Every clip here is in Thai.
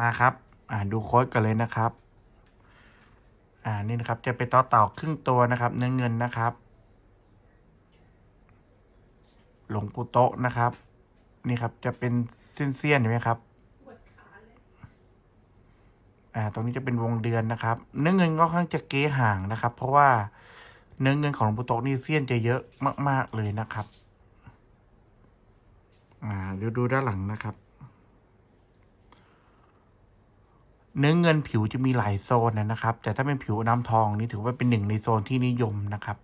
มาครับ อ่าดูโค้ดกันเลยนะครับ อ่านี่นะครับจะเป็นต่อเต่าครึ่งตัวนะครับ เนื้อเงินนะครับ หลวงปู่โตะนะครับ นี่ครับจะเป็นเส้นๆเห็นไหมครับอ่าตรงนี้จะเป็นวงเดือนนะครับ เนื้อเงินก็ค่อนข้างจะเก๋ห่างนะครับ เพราะว่าเนื้อเงินของหลวงปู่โตะนี่เสี้ยนจะเยอะมาก ๆเลยนะครับ อ่าเดี๋ยวดูด้านหลังนะครับ เนื้อเงินผิวจะมีหลายโซนนะครับ แต่ถ้าเป็นผิวน้ำทองนี่ถือว่าเป็นหนึ่งในโซนที่นิยมนะครับ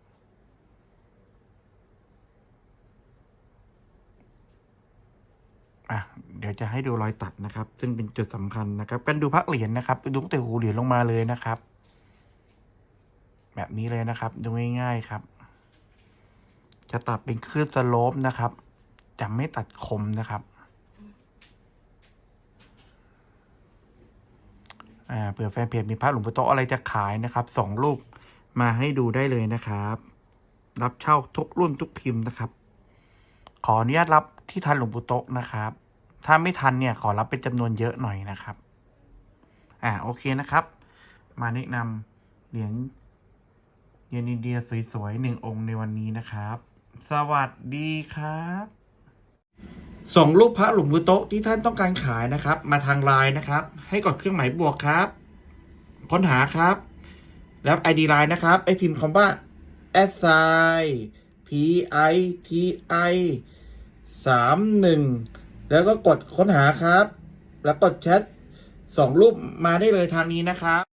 อะ เดี๋ยวจะให้ดูรอยตัดนะครับ ซึ่งเป็นจุดสำคัญนะครับกันดูพักเหรียญนะครับดูตั้งแต่หูเหรียญลงมาเลยนะครับ แบบนี้เลยนะครับ ดูง่ายๆครับ จะตัดเป็นคลื่นสโลปนะครับ จะไม่ตัดคมนะครับ อ่าเผื่อแฟนเพจมีพระหลวงปู่โตอะไรจะขายนะครับสองรูปมาให้ดูได้เลยนะครับ รับเช่าทุกรุ่นทุกพิมพ์นะครับ ขออนุญาตรับที่ทันหลวงปู่โตนะครับ ถ้าไม่ทันเนี่ยขอรับเป็นจำนวนเยอะหน่อยนะครับ อ่าโอเคนะครับ มาแนะนำเหรียญเยนอินเดียสวยๆหนึ่งองค์ในวันนี้นะครับ สวัสดีครับ ส่งรูปพระหลวงปู่โตะที่ท่านต้องการขายนะครับ มาทางไลน์นะครับ ให้กดเครื่องหมายบวกครับ ค้นหาครับ แล้ว ID ไลน์นะครับไอพิมพ์คำว่า s i p i t i สามหนึ่งแล้วก็กดค้นหาครับ แล้วกดแชทส่งรูปมาได้เลยทางนี้นะครับ